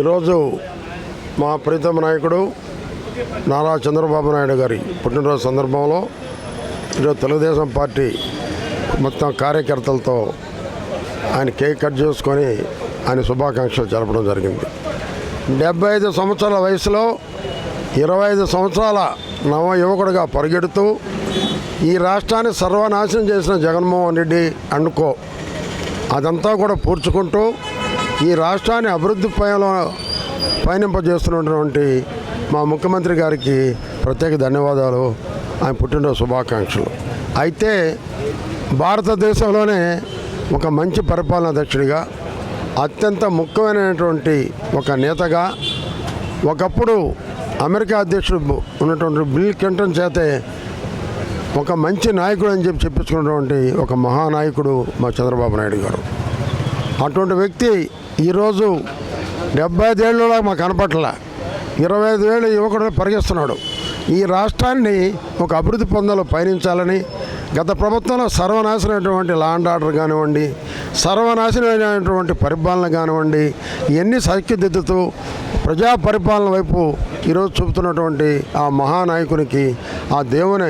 ఈరోజు మా ప్రీతమ నాయకుడు నారా చంద్రబాబు నాయుడు గారి పుట్టినరోజు సందర్భంలో ఈరోజు తెలుగుదేశం పార్టీ మొత్తం కార్యకర్తలతో ఆయన కేక్ కట్ చేసుకొని ఆయన శుభాకాంక్షలు జరపడం జరిగింది. డెబ్బై ఐదు సంవత్సరాల వయసులో ఇరవై ఐదు సంవత్సరాల నవ యువకుడిగా పరిగెడుతూ ఈ రాష్ట్రాన్ని సర్వనాశనం చేసిన జగన్మోహన్ రెడ్డి అనుకో అదంతా కూడా పూడ్చుకుంటూ ఈ రాష్ట్రాన్ని అభివృద్ధి పైన పయనింపజేస్తున్నటువంటి మా ముఖ్యమంత్రి గారికి ప్రత్యేక ధన్యవాదాలు. ఆయన పుట్టినరోజు శుభాకాంక్షలు. అయితే భారతదేశంలోనే ఒక మంచి పరిపాలనా దక్షుడిగా అత్యంత ముఖ్యమైనటువంటి ఒక నేతగా ఒకప్పుడు అమెరికా అధ్యక్షుడు ఉన్నటువంటి బిల్ క్లింటన్ చేతే ఒక మంచి నాయకుడు అని చెప్పి చెప్పించుకున్నటువంటి ఒక మహానాయకుడు మా చంద్రబాబు నాయుడు గారు. అటువంటి వ్యక్తి ఈరోజు డెబ్బై ఐదేళ్ళలో మాకు కనపట్ల. ఇరవై ఐదు ఏళ్ళు యువకుడు పరిగిస్తున్నాడు. ఈ రాష్ట్రాన్ని ఒక అభివృద్ధి పొందలో పయనించాలని గత ప్రభుత్వంలో సర్వనాశనమైనటువంటి లా అండ్ ఆర్డర్ కానివ్వండి సర్వనాశనమైనటువంటి పరిపాలన కానివ్వండి ఇవన్నీ సరిక్కిదిద్దుతూ ప్రజా పరిపాలన వైపు ఈరోజు చూపుతున్నటువంటి ఆ మహానాయకునికి ఆ దేవుని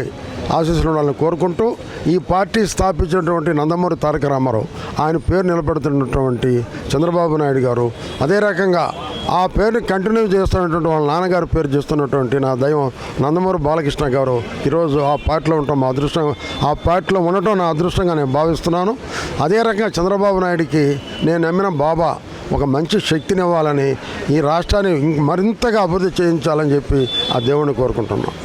ఆశీస్సులు ఉండాలని కోరుకుంటూ ఈ పార్టీ స్థాపించినటువంటి నందమూరి తారక రామారావు ఆయన పేరు నిలబెడుతున్నటువంటి చంద్రబాబు నాయుడు గారు అదే రకంగా ఆ పేరుని కంటిన్యూ చేస్తున్నటువంటి వాళ్ళ నాన్నగారు పేరు చేస్తున్నటువంటి నా దైవం నందమూరి బాలకృష్ణ గారు ఈరోజు ఆ పార్టీలో ఉండటం మా అదృష్టం ఆ పార్టీలో ఉండటం నా అదృష్టంగా నేను భావిస్తున్నాను. అదే రకంగా చంద్రబాబు నాయుడికి నేను నమ్మిన బాబా ఒక మంచి శక్తినివ్వాలని ఈ రాష్ట్రాన్ని మరింతగా అభివృద్ధి చేయించాలని చెప్పి ఆ దేవుణ్ణి కోరుకుంటున్నాను